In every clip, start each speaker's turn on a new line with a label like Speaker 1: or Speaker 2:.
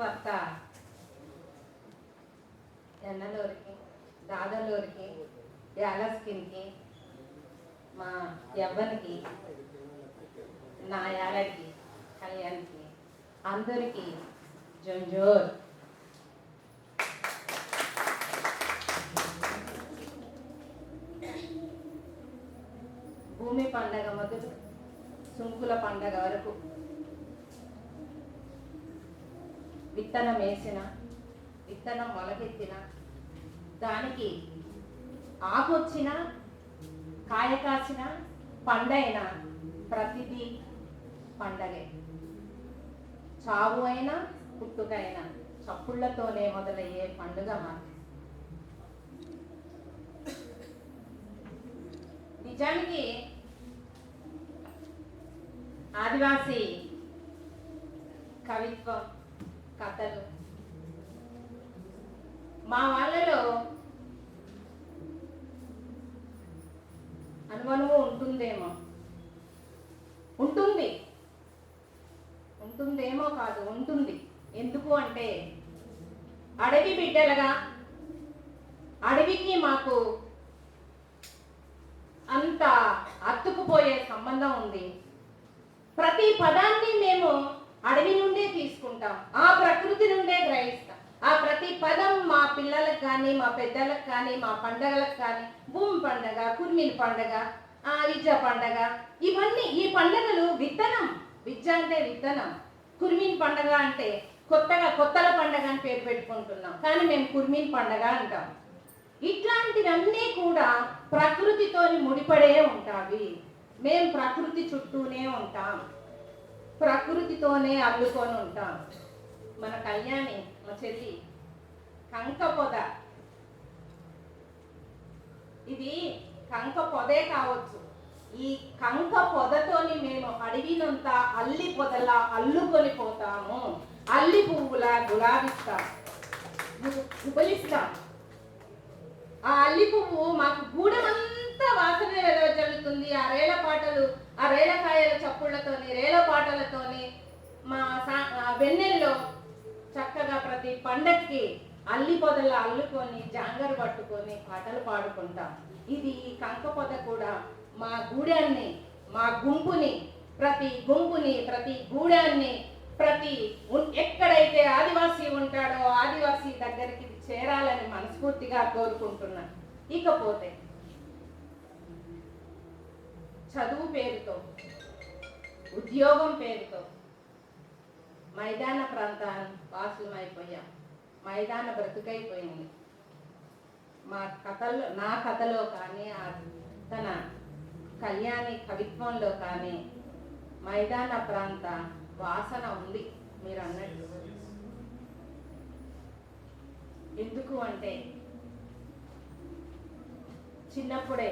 Speaker 1: భర్త ఎన్నలూరికి దాదలూరికి యాలస్కిన్కి మా ఎవ్వరికి నా యాలకి కళ్యాణ్కి అందరికీ జంజోర్. భూమి పండగ మొదలు సుంకుల పండగ వరకు విత్తనం వేసిన విత్తనం మొలకెత్తిన దానికి ఆకొచ్చిన కాయ కాసిన పండైన ప్రతిదీ పండగే. చావు అయినా పుట్టుకైనా చప్పుళ్ళతోనే మొదలయ్యే పండుగ మాకు. నిజానికి ఆదివాసీ కవిత్వం కథలు. మా వాళ్ళలో అనుమానము ఉంటుందేమో. ఉంటుంది. ఉంటుందేమో కాదు ఉంటుంది. ఎందుకు అంటే అడవి బిడ్డలుగా అడవికి మాకు అంత అత్తుకుపోయే సంబంధం ఉంది. ప్రతి పదాన్ని అడవి నుండే తీసుకుంటాం ఆ ప్రకృతి నుండే గ్రహిస్తాం. ఆ ప్రతి పదం మా పిల్లలకు కానీ మా పెద్దలకు కానీ మా పండగలకు కానీ భూమి పండగ కుర్మిల పండగ ఆ విద్య పండగ ఇవన్నీ ఈ పండగలు విత్తనం విద్య అంటే విత్తనం. కుర్మిన్ పండగ అంటే కొత్తగా కొత్తల పండగ అని పేరు పెట్టుకుంటున్నాం కానీ మేము కుర్మిన్ పండగ అంటాం. ఇట్లాంటివన్నీ కూడా ప్రకృతితోని ముడిపడే ఉంటావి. మేము ప్రకృతి చుట్టూనే ఉంటాం. ప్రకృతితోనే అల్లుకొని ఉంటాం. మన కళ్యాణి మా చెల్లి కంక పొద ఇది కంక పొదే కావచ్చు. ఈ కంక పొదతోని మేము అడవినంతా అల్లి పొదలా అల్లుకొని పోతాము. అల్లి పువ్వులా గులాబిస్తాం. గు- గుబలిస్తాం ఆ అల్లి పువ్వు మాకు గూడమంతా వాసన వెలవజల్లుతుంది. ఆ రేల పాటలు ఆ రేలకాయల చప్పుళ్ళతోని రేల పాటలతోని మా సా- వెన్నెల్లో చక్కగా ప్రతి పండక్కి అల్లి పొదల అల్లుకొని జాంగర్ పట్టుకొని పాటలు పాడుకుంటాం. ఇది ఈ కంక పొద కూడా మా గూడాన్ని మా గుంపుని ప్రతి గుంపుని ప్రతి గూడాన్ని ప్రతి ఎక్కడైతే ఆదివాసీ ఉంటాడో ఆదివాసీ దగ్గరికి ఇది చేరాలని మనస్ఫూర్తిగా కోరుకుంటున్నాను. ఇకపోతే చదువు పేరుతో ఉద్యోగం పేరుతో మైదాన ప్రాంతాన్ని వాసులమైపోయాం. మైదాన బ్రతుకైపోయింది. మా కథల్లో నా కథలో కానీ ఆ తన కళ్యాణి కవిత్వంలో కానీ మైదాన ప్రాంత వాసన ఉంది మీరు అన్నట్టు ఎందుకు అంటే చిన్నప్పుడే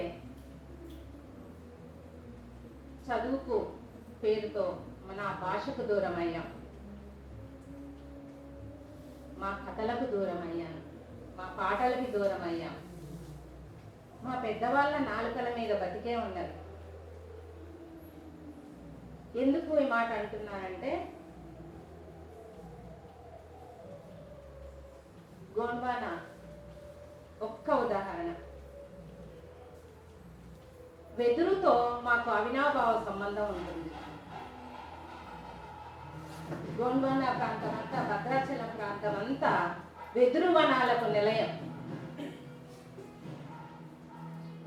Speaker 1: చదువుకు పేరుతో మన భాషకు దూరం అయ్యాం మా కథలకు దూరం అయ్యాను మా పాటలకి దూరం అయ్యాం మా పెద్దవాళ్ళ నాలుకల మీద బతికే ఉన్నారు ఎందుకు ఈ మాట అంటున్నానంటే గోండ్వానా ఒక్క ఉదాహరణ. వెదురుతో మాకు అవినాభావ సంబంధం ఉంటుంది. గోండ్వాన ప్రాంతం అంతా భద్రాచలం ప్రాంతం అంతా వెదురు వనాలకు నిలయం.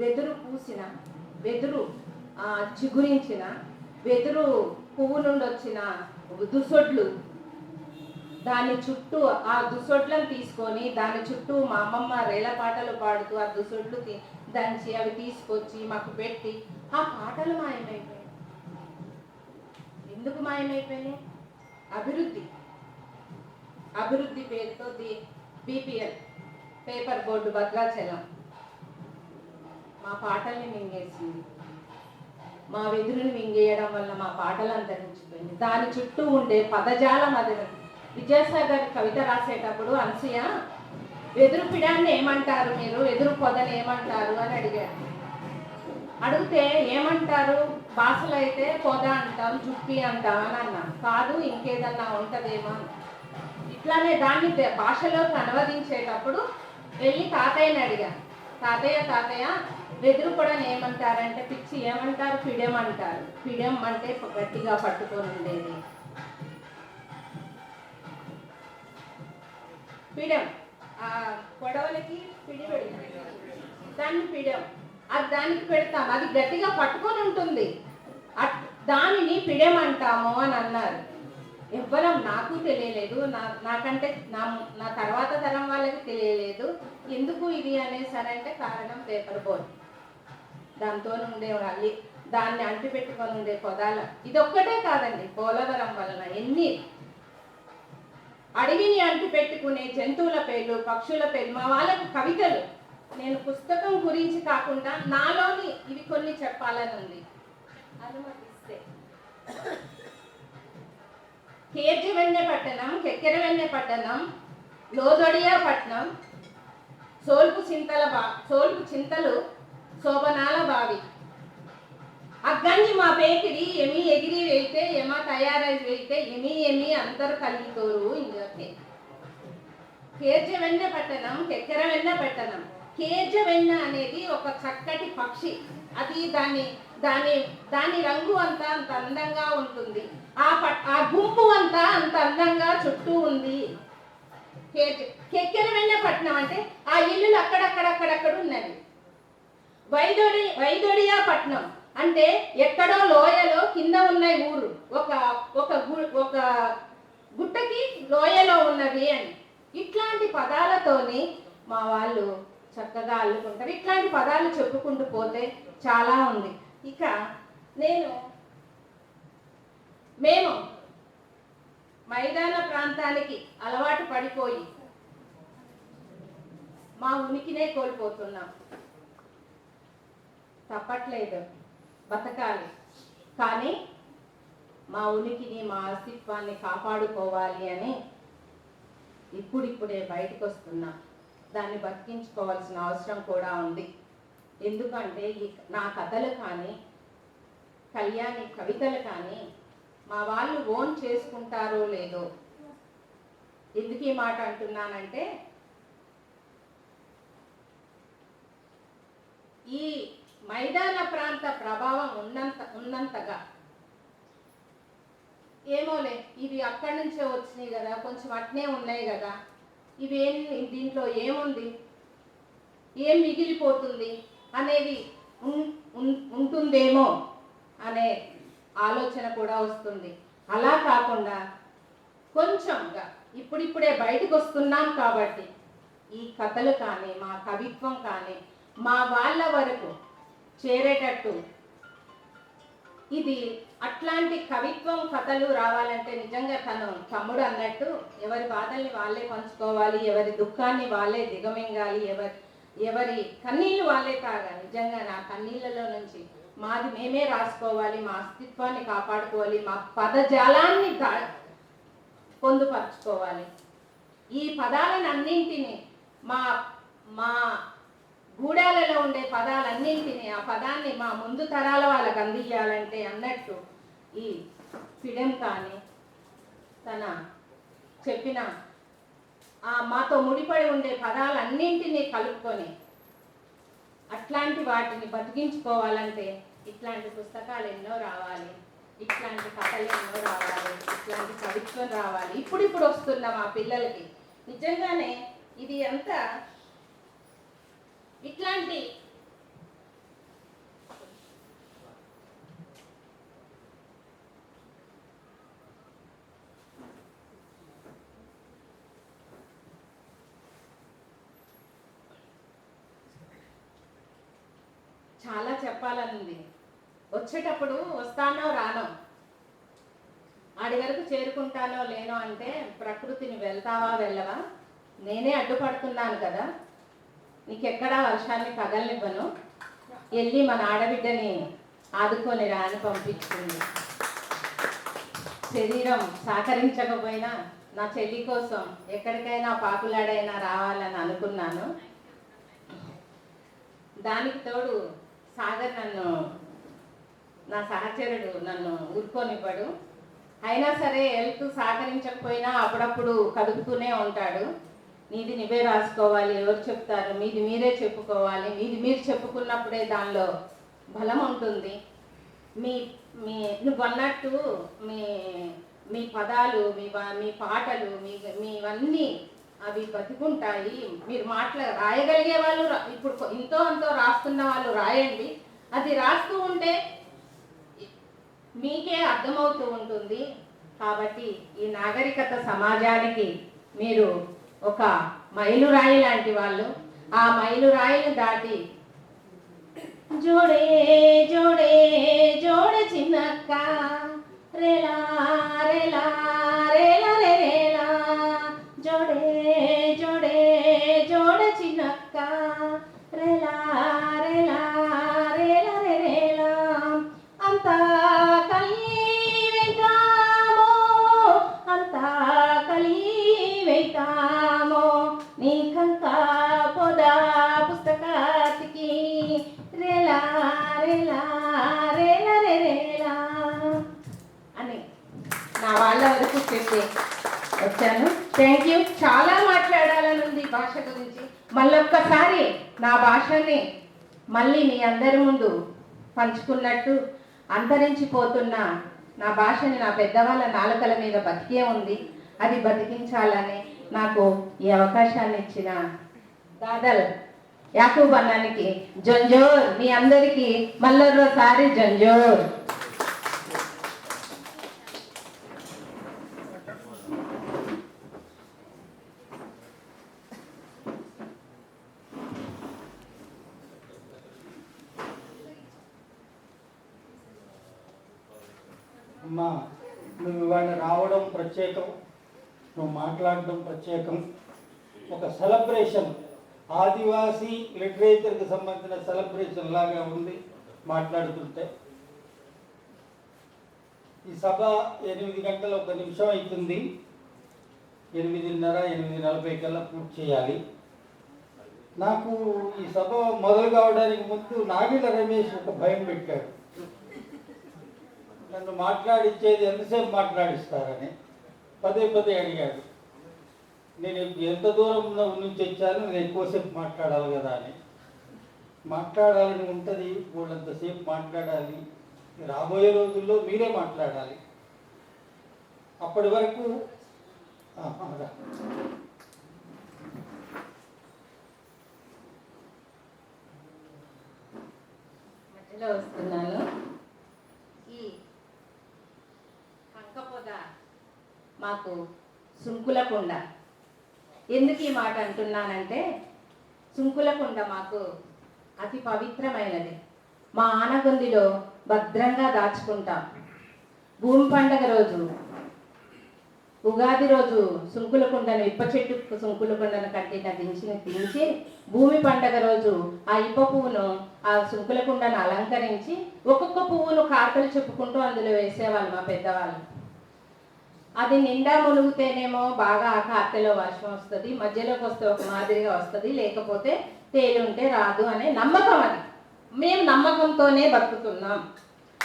Speaker 1: వెదురు పూసిన వెదురు చిగురించిన వెదురు పువ్వు నుండి వచ్చిన దుసొడ్లు దాని చుట్టూ ఆ దుసొడ్లను తీసుకొని దాని చుట్టూ మా అమ్మమ్మ రేల పాటలు పాడుతూ ఆ దుసొడ్లు దంచి అవి తీసుకొచ్చి మాకు పెట్టి ఆ పాటలు మాయమైపోయాయి. ఎందుకు మాయమైపోయినాయి? అభివృద్ధి. అభివృద్ధి పేరుతో the BPL paper board Bhadrachalam. మా పాటల్ని మింగేసింది. మా వెదురుని మింగేయడం వల్ల మా పాటలు అంతరించిపోయింది. దాని చుట్టూ ఉండే పదజాలం అది విద్యాసాగర్ కవిత రాసేటప్పుడు అనసూయ వెదురు పిడాన్ని ఏమంటారు మీరు? వెదురు పొదని ఏమంటారు? అని అడిగారు అడిగితే ఏమంటారు? భాషలో అయితే పొద అంటాం జుప్పి అంటాం అని అన్నా. కాదు ఇంకేదన్నా ఉంటదేమో అని. ఇట్లానే దాన్ని భాషలోకి అనువదించేటప్పుడు వెళ్ళి తాతయ్యని అడిగాను తాతయ్య తాతయ్య వెదురు కూడా ఏమంటారంటే పిచ్చి ఏమంటారు? పిడెం అంటారు. పిడెం అంటే గట్టిగా పట్టుకొని ఉండేది. పిడం. ఆ గొడవలకి పిడి పెడతాం. దాన్ని పిడం. అది దానికి పెడతాం. అది గట్టిగా పట్టుకొని ఉంటుంది. దానిని పిడెం అంటాము అని అన్నారు. ఎవ్వరం నాకు తెలియలేదు. నా నాకంటే నా నా తర్వాత తరం వాళ్ళకి తెలియలేదు. ఎందుకు ఇది అనేసారంటే కారణం పేపర్ బోర్డ్. దాంతో ఉండే దాన్ని అంటిపెట్టుకొని ఉండే పొదాల. ఇది ఒక్కటే కాదండి. పోలవరం వలన ఎన్ని అడవిని అంటి పెట్టుకునే జంతువుల పేర్లు పక్షుల పేర్లు మా వాళ్ళకు కవితలు. నేను పుస్తకం గురించి కాకుండా నాలోని ఇవి కొన్ని చెప్పాలని ఉంది అనుమతిస్తే. కేర్జవెన్నె పట్టణం కెక్కెరవెన్నె పట్టణం లోదొడియా పట్నం సోల్పు చింతల బా సోల్పు చింతలు శోభనాల బావి. అగ్గంజి మా పేకిడి ఎమి ఎగిరి వెళ్తే ఎమ తయారై వెళ్తే ఎమి ఎమి అందరు కలిగితోరు ఇంకే కేర్జ వెన్న పట్టణం కెక్కెర వెన్న పట్టణం కేర్జ వెన్న అనేది ఒక చక్కటి పక్షి. అది దాని దాని దాని రంగు అంతా అంత అందంగా ఉంటుంది. ఆ పట్ ఆ గుంపు అంతా అంత అందంగా చుట్టూ ఉంది. కేర్జ కెక్కెర వెన్న పట్టణం అంటే ఆ ఇల్లులు అక్కడక్కడక్కడక్కడ ఉన్నది వైదొడి వైదొడియా పట్నం. అంటే ఎక్కడో లోయలో కింద ఉన్నాయి ఊరు ఒక ఒక గు- ఒక గుట్టకి లోయలో ఉన్నది అని. ఇట్లాంటి పదాలతోని మా వాళ్ళు చక్కగా అల్లుకుంటారు. ఇట్లాంటి పదాలు చెప్పుకుంటూ పోతే చాలా ఉంది. ఇక నేను మేము మైదాన ప్రాంతానికి అలవాటు పడిపోయి మా ఉనికినే కోల్పోతున్నాం. తప్పట్లేదు. బతకాలి. కానీ మా ఉనికిని మా అస్తిత్వాన్ని కాపాడుకోవాలి అని ఇప్పుడిప్పుడే బయటకు వస్తున్నా దాన్ని బతికించుకోవాల్సిన అవసరం కూడా ఉంది. ఎందుకంటే ఈ నా కథలు కానీ కళ్యాణి కవితలు కానీ మా వాళ్ళు ఓన్ చేసుకుంటారో లేదో ఎందుకు ఈ మాట అంటున్నానంటే ఈ మైదాన ప్రాంత ప్రభావం ఉన్నంత ఉన్నంతగా. ఏమోలే ఇవి అక్కడి నుంచే వచ్చినాయి కదా కొంచెం అట్నే ఉన్నాయి కదా. ఇవి ఏం దీంట్లో ఏముంది? ఏం మిగిలిపోతుంది అనేది ఉంటుందేమో అనే ఆలోచన కూడా వస్తుంది. అలా కాకుండా కొంచెంగా ఇప్పుడిప్పుడే బయటకు వస్తున్నాం కాబట్టి ఈ కథలు కానీ మా కవిత్వం కానీ మా వాళ్ళ వరకు చేరేటట్టు. ఇది అట్లాంటి కవిత్వం కథలు రావాలంటే నిజంగా తను తమ్ముడు అన్నట్టు ఎవరి బాధల్ని వాళ్ళే పంచుకోవాలి ఎవరి దుఃఖాన్ని వాళ్ళే దిగమింగాలి ఎవరి ఎవరి కన్నీళ్ళు వాళ్ళే తాగాలి. నిజంగా నా కన్నీళ్ళలో నుంచి మాది మేమే రాసుకోవాలి మా అస్తిత్వాన్ని కాపాడుకోవాలి మా పదజాలాన్ని దా- పొందుపరచుకోవాలి. ఈ పదాలను అన్నింటినీ మా మా గూడాలలో ఉండే పదాలన్నింటినీ ఆ పదాన్ని మా ముందు తరాల వాళ్ళకి అందించాలంటే అన్నట్టు ఈ ఫిడెం కానీ తన చెప్పిన ఆ మాతో ముడిపడి ఉండే పదాలన్నింటినీ కలుపుకొని అట్లాంటి వాటిని బతికించుకోవాలంటే ఇట్లాంటి పుస్తకాలు ఎన్నో రావాలి ఇట్లాంటి కథలు ఎన్నో రావాలి ఇట్లాంటి కవిత్వం రావాలి. ఇప్పుడిప్పుడు వస్తున్న మా పిల్లలకి. నిజంగానే ఇది అంతా ఇట్లాంటి చాలా చెప్పాలని ఉంది వచ్చేటప్పుడు వస్తానో రానో ఆడి వరకు చేరుకుంటానో లేనో అంటే ప్రకృతిని వెళ్తావా వెళ్ళవా? నేనే అడ్డుపడుతున్నాను కదా. నీకెక్కడా వర్షాన్ని పగలనివ్వను. వెళ్ళి మన ఆడబిడ్డని ఆదుకొని రాని పంపించింది శరీరం సహకరించకపోయినా నా చెల్లి కోసం ఎక్కడికైనా పాపులాడైనా రావాలని అనుకున్నాను. దానికి తోడు సాగర్ నన్ను నా సహచరుడు నన్ను ఊరుకోనివ్వడు. అయినా సరే హెల్త్ సహకరించకపోయినా అప్పుడప్పుడు కదుపుతూనే ఉంటాడు. నీది నువ్వే రాసుకోవాలి ఎవరు చెప్తారు? మీది మీరే చెప్పుకోవాలి. మీది మీరు చెప్పుకున్నప్పుడే దానిలో బలం ఉంటుంది. మీ మీ నువ్వు అన్నట్టు మీ మీ పదాలు మీ మీ పాటలు మీ మీవన్నీ అవి బతుకుంటాయి. మీరు మాట్లా రాయగలిగే వాళ్ళు ఇప్పుడు ఎంతో ఇంతో అంతో రాస్తున్న వాళ్ళు రాయండి. అది రాస్తూ ఉంటే మీకే అర్థమవుతూ ఉంటుంది. కాబట్టి ఈ నాగరికత సమాజానికి మీరు ఒక మైలురాయి లాంటి వాళ్ళు. ఆ మైలురాయిని దాటి జోడే జోడే జోడే చిన్నక్క. రేలా రేలా. వరకు వచ్చాను. థ్యాంక్ యూ చాలా మాట్లాడాలని ఉంది భాష గురించి. మళ్ళొక్కసారి నా భాషని మళ్ళీ మీ అందరి ముందు పంచుకున్నట్టు అంతరించిపోతున్న నా భాషని నా పెద్దవాళ్ళ నాలుకల మీద బతికే ఉంది. అది బతికించాలని నాకు ఈ అవకాశాన్ని ఇచ్చిన దాదల్ యాకూబ్ అన్నానికి జంజోర్ మీ అందరికీ మళ్ళొకసారి జంజోర్
Speaker 2: అమ్మా నువ్వు ఇవాళ రావడం ప్రత్యేకం నువ్వు మాట్లాడడం ప్రత్యేకం. ఒక సెలబ్రేషన్ ఆదివాసీ లిటరేచర్కి సంబంధించిన సెలబ్రేషన్ లాగా ఉంది మాట్లాడుతుంటే. ఈ సభ ఎనిమిది గంటల ఒక నిమిషం అవుతుంది. ఎనిమిదిన్నర ఎనిమిది నలభై కల్లా పూర్తి చేయాలి. నాకు ఈ సభ మొదలు కావడానికి ముందు నాగిల రమేష్ ఒక భయం పెట్టాడు. నన్ను మాట్లాడించేది ఎంతసేపు మాట్లాడిస్తారని పదే పదే అడిగాడు. నేను ఎంత దూరం నుంచి వచ్చాను నేను ఎక్కువసేపు మాట్లాడాలి కదా అని. మాట్లాడాలని ఉంటుంది వాళ్ళంతసేపు మాట్లాడాలి. రాబోయే రోజుల్లో మీరే మాట్లాడాలి. అప్పటి వరకు
Speaker 1: మధ్యలో వస్తున్నాను. ఈ కంకపోద మాకు సుంకులకుండ ఎందుకు ఈ మాట అంటున్నానంటే సుంకులకుండ మాకు అతి పవిత్రమైనది. మా ఆనగొందిలో భద్రంగా దాచుకుంటాం. భూమి పండగ రోజు ఉగాది రోజు సుంకులకుండను ఇప్ప చెట్టు సుంకులకుండను కట్టిన దించి దించి భూమి పండగ రోజు ఆ ఇప్ప పువ్వును ఆ సుంకుల కుండను అలంకరించి ఒక్కొక్క పువ్వును కార్తలు చెప్పుకుంటూ అందులో వేసేవాళ్ళు మా పెద్దవాళ్ళు. అది నిండా మునుగుతేనేమో బాగా ఆ కార్తెలో వర్షం వస్తుంది మధ్యలోకి వస్తే ఒక మాదిరిగా వస్తుంది లేకపోతే తేలుంటే రాదు అనే నమ్మకం అది. మేము నమ్మకంతోనే బతుకుతున్నాం.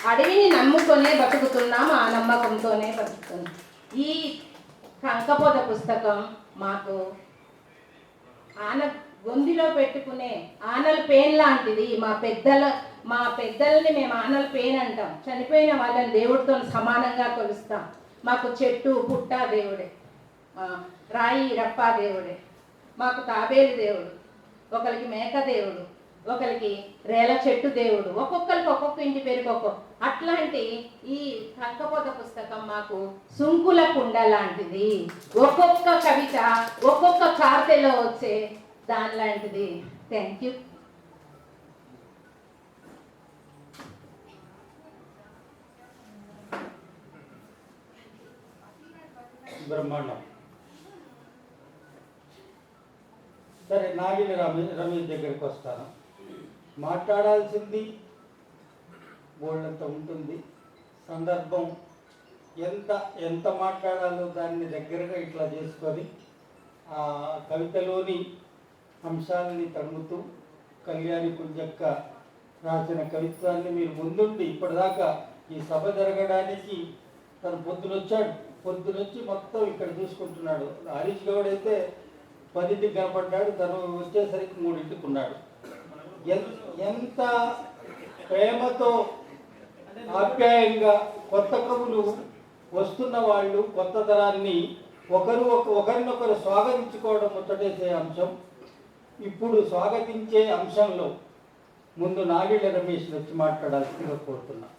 Speaker 1: అడవిని నమ్ముకొనే బతుకుతున్నాం ఆ నమ్మకంతోనే బతుకుతున్నాం. ఈ కంకపోత పుస్తకం మాకు ఆన గొంతిలో పెట్టుకునే ఆనల పేన్ లాంటిది. మా పెద్దల మా పెద్దల్ని మేము ఆనల పేన్ అంటాం. చనిపోయిన వాళ్ళని దేవుడితో సమానంగా కొలుస్తాం. మాకు చెట్టు పుట్ట దేవుడే. రాయి రప్ప దేవుడే. మాకు తాబేలు దేవుడు. ఒకరికి మేక దేవుడు. ఒకరికి రేల చెట్టు దేవుడు. ఒక్కొక్కరికి ఒక్కొక్క ఇంటి పేరుకి ఒక్కొక్క అట్లాంటి ఈ కంకపోత పుస్తకం మాకు సుంకుల కుండ లాంటిది. ఒక్కొక్క కవిత ఒక్కొక్క కార్తెలో వచ్చే దాని లాంటిది. థ్యాంక్ యూ
Speaker 2: బ్రహ్మాండం. సరే నాగిని రమే రమేష్ దగ్గరికి వస్తాను. మాట్లాడాల్సింది బోళ్ళంత ఉంటుంది. సందర్భం ఎంత ఎంత మాట్లాడాలో దాన్ని దగ్గరగా ఇట్లా చేసుకొని ఆ కవితలోని అంశాలని తరుముతూ కళ్యాణి కుంజక్క రాసిన కవిత్వాన్ని మీరు ముందుండి ఇప్పటిదాకా ఈ సభ జరగడానికి తను పొద్దున వచ్చాడు పొద్దున వచ్చి మొత్తం ఇక్కడ చూసుకుంటున్నాడు. హరీష్ గౌడ్ అయితే పదింటికి కనపడ్డాడు. తను వచ్చేసరికి మూడింటికి ఉన్నాడు. ఎంత ప్రేమతో ఆప్యాయంగా కొత్త కవులు వస్తున్న వాళ్ళు కొత్త తరాన్ని ఒకరు ఒక ఒకరినొకరు స్వాగతించుకోవడం ముచ్చటేసే అంశం. ఇప్పుడు స్వాగతించే అంశంలో ముందు నాగిళ్ళ రమేష్ వచ్చి మాట్లాడాల్సిందిగా కోరుతున్నాను